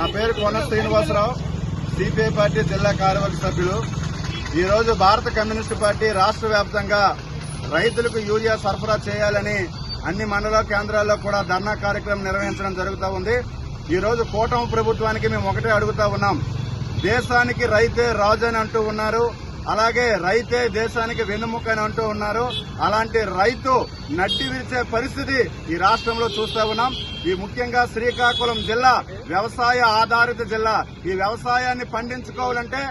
నా పేరు కొన శ్రీనివాసరావు. సిపిఐ పార్టీ జిల్లా కార్యవర్గ సభ్యులు ఈరోజు భారత కమ్యూనిస్టు పార్టీ రాష్ట్ర వ్యాప్తంగా రైతులకు యూరియా సరఫరా చేయాలని అన్ని మండల కేంద్రాల్లో కూడా ధర్నా కార్యక్రమం నిర్వహించడం జరుగుతూ ఉంది. ఈరోజు కూటమి ప్రభుత్వానికి మేము ఒకటే అడుగుతా ఉన్నాం. దేశానికి రైతే రాజు అని అంటూ ఉన్నారు. అలాగే రైతే దేశానికి వెన్నుముక అని అంటూ ఉన్నారు. అలాంటి రైతు నడ్డి విరిచే పరిస్థితి ఈ రాష్ట్రంలో చూస్తా ఉన్నాం. ఈ ముఖ్యంగా శ్రీకాకుళం జిల్లా వ్యవసాయ ఆధారిత జిల్లా. ఈ వ్యవసాయాన్ని పండించుకోవాలంటే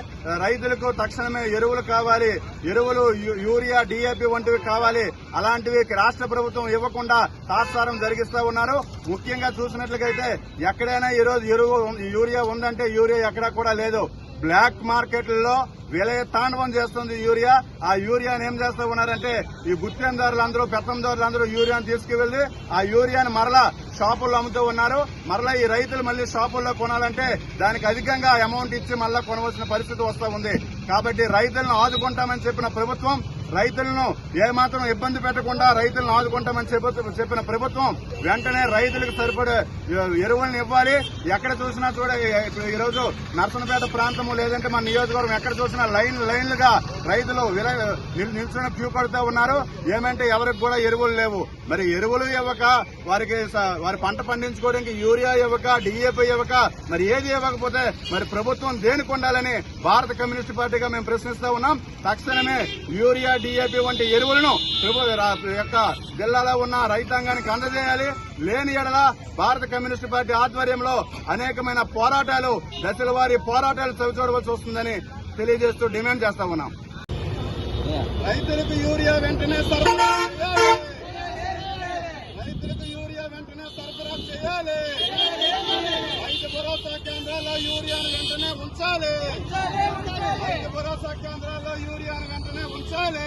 రైతులకు తక్షణమే ఎరువులు కావాలి. ఎరువులు యూరియా డిఏపి వంటివి కావాలి. అలాంటివి రాష్ట్ర ప్రభుత్వం ఇవ్వకుండా తాత్సారం జరిగిస్తూ ఉన్నారు. ముఖ్యంగా చూసినట్లయితే ఎక్కడైనా ఈ రోజు ఎరువు యూరియా ఉందంటే యూరియా ఎక్కడా కూడా లేదు. బ్లాక్ మార్కెట్లలో విలయ తాండవం చేస్తుంది యూరియా. ఆ యూరియాని ఏం చేస్తూ ఉన్నారంటే ఈ గుత్తేందారులు పెత్తందారులందరూ పెత్తందారులు అందరూ యూరియాని తీసుకువెళ్ళి ఆ యూరియాని మరలా షాపుల్లో అమ్ముతూ ఉన్నారు. మరలా ఈ రైతులు మళ్ళీ షాపుల్లో కొనాలంటే దానికి అధికంగా అమౌంట్ ఇచ్చి మళ్ళా కొనవలసిన పరిస్థితి వస్తూ ఉంది. కాబట్టి రైతులను ఆదుకుంటామని చెప్పిన ప్రభుత్వం రైతులను ఏమాత్రం ఇబ్బంది పెట్టకుండా రైతులను ఆదుకుంటామని చెప్ప- చెప్పిన ప్రభుత్వం వెంటనే రైతులకు సరిపడే ఎరువులను ఇవ్వాలి. ఎక్కడ చూసినా చూడ ఈరోజు నర్సనపేట ప్రాంతము లేదంటే మన నియోజకవర్గం ఎక్కడ చూసినా లైన్ లైన్లుగా రైతులు విల- నిల్చుని క్యూ కడుతూ ఉన్నారు. ఏమంటే ఎవరికి కూడా ఎరువులు లేవు. మరి ఎరువులు ఇవ్వక వారికి స- వారి పంట పండించుకోవడానికి యూరియా ఇవ్వక డిఏపీ ఇవ్వక మరి ఏది ఇవ్వకపోతే మరి ప్రభుత్వం దేనికి ఉండాలని భారత కమ్యూనిస్ట్ పార్టీగా మేము ప్రశ్నిస్తా ఉన్నాం. తక్షణమే యూరియా డిఏపి వంటి ఎరువులను యొక్క జిల్లాలో ఉన్న రైతాంగానికి అందజేయాలి. లేని ఎడల భారత కమ్యూనిస్ట్ పార్టీ ఆధ్వర్యంలో అనేకమైన పోరాటాలు దశల వారి పోరాటాలు చవిచూడవలసి వస్తుందని తెలియజేస్తూ డిమాండ్ చేస్తా ఉన్నాం. రైతులకు యూరియా వెంటనే సరఫరా రైతులకు యూరియా వెంటనే సరఫరా చేయాలి. రైతు భరోసా కేంద్రాల్లో యూరియా వెంటనే ఉంచాలి. భరోసా కేంద్రాల్లో యూరియాను వెంటనే ఉంచాలి.